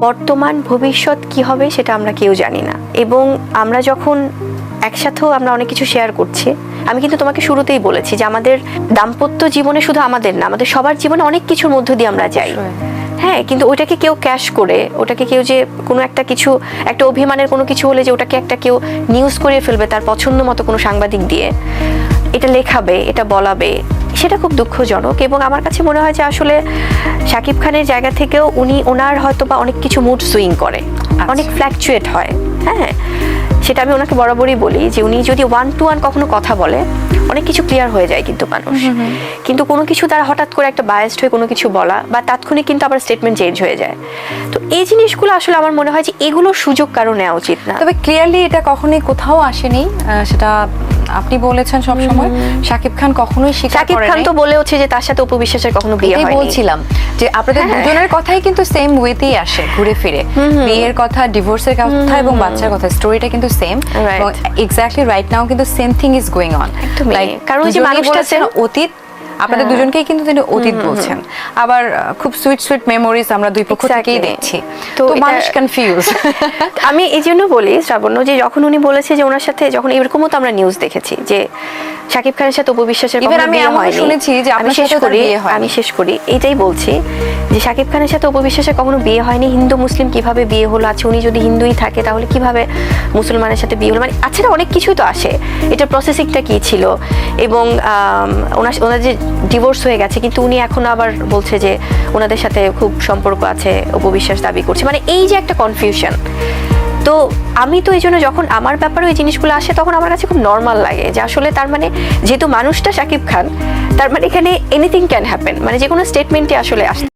বর্তমান ভবিষ্যৎ কি হবে সেটা আমরা কেউ জানি না। এবং আমরা যখন একসাথেও আমরা অনেক কিছু শেয়ার করছি আমি কিন্তু তোমাকে শুরুতেই বলেছি যে আমাদের দাম্পত্য জীবনে শুধু আমাদের না আমাদের সবার জীবনে অনেক কিছুর মধ্য দিয়ে আমরা যাই। হ্যাঁ কিন্তু ওটাকে কেউ ক্যাশ করে ওটাকে কেউ যে কোনো একটা কিছু একটা অভিমানের কোনো কিছু হলে যে ওটাকে একটা কেউ নিউজ করে ফেলবে তার পছন্দ মতো কোনো সাংবাদিক দিয়ে এটা লেখাবে এটা বলাবে সেটা খুব দুঃখজনক। এবং আমার কাছে মনে হয় যে আসলে শাকিব খানের জায়গা থেকেও উনি ওনার হয়তো বা অনেক কিছু মুড সুইং করে। অনেক ফ্ল্যাকচুয়েট হয়। হ্যাঁ সেটা আমি ওনাকে বরাবরই বলি যে উনি যদি ওয়ান টু ওয়ান কখনো কথা বলে অনেক কিছু ক্লিয়ার হয়ে যায় কিন্তু মানুষ। কিন্তু কোনো কিছু তার হঠাৎ করে একটা বায়াসড হয়ে কোনো কিছু বলা বা তাৎক্ষণিক কিন্তু আবার স্টেটমেন্ট চেঞ্জ হয়ে যায়। তো এই জিনিসগুলো আসলে আমার মনে হয় যে এগুলোর সুযোগ কারও নেওয়া উচিত না। তবে ক্লিয়ারলি এটা কখনোই কোথাও আসেনি সেটা আপনি বলেছেন সব সময় শাকিব খান কখনোই স্বীকার শাকিব খান তো বলেওছে যে তার সাথে উপবিশ্বাসের কখনো বিয়ে হয়নি। বলছিলাম যে আপনাদের হ্যাঁ। দুজনের কথাই কিন্তু সেম ওয়েতেই আসে ঘুরে ফিরে। বিয়ের কথা ডিভোর্সের কথা এবং বাচ্চার কথা স্টোরিটা কিন্তু সেম. এক্স্যাক্টলি রাইট নাও কিন্তু same thing is going on like কারণ যে মানুষটা অতীত আপনাদের হ্যাঁ। দুজনকেই কিন্তু তিনি অতীত বলছেন। আবার খুব সুইট সুইট মেমোরিজ আমরা দুই পক্ষ থেকেই. দেখছি। তো মানুষ কনফিউজ আমি এই জন্য বলি শ্রাবণ্য যে যখন উনি বলেছে যে ওনার সাথে যখন এরকমও তো আমরা নিউজ দেখেছি যে শাকিব খানের সাথে উপবিশ্বাসের Even কখনো আমি শুনেছি যে আমি শেষ করি আমি শেষ করি। এইটাই বলছি যে শাকিব খানের সাথে উপবিশ্বাসের কখনো বিয়ে হয়নি। হিন্দু মুসলিম কীভাবে বিয়ে হলো? আছে উনি যদি হিন্দুই থাকে তাহলে কীভাবে মুসলমানের সাথে বিয়ে হলো? মানে আচ্ছা না অনেক কিছুই তো আসে। এটা প্রসেসিংটা কি ছিল? এবং ওনার ওনার যে ডিভোর্স হয়ে গেছে, কিন্তু উনি এখন আবার বলছে যে ওনাদের সাথে খুব সম্পর্ক আছে উপবিশ্বাস দাবি করছে। মানে এই যে একটা কনফিউশন তো আমি তো এই জন্য যখন আমার ব্যাপারে ওই জিনিসগুলো আসে, তখন আমার কাছে খুব নর্মাল লাগে যে আসলে তার মানে যেহেতু মানুষটা শাকিব খান, তার মানে এখানে এনিথিং ক্যান হ্যাপেন মানে যে কোনো স্টেটমেন্টই আসলে আসে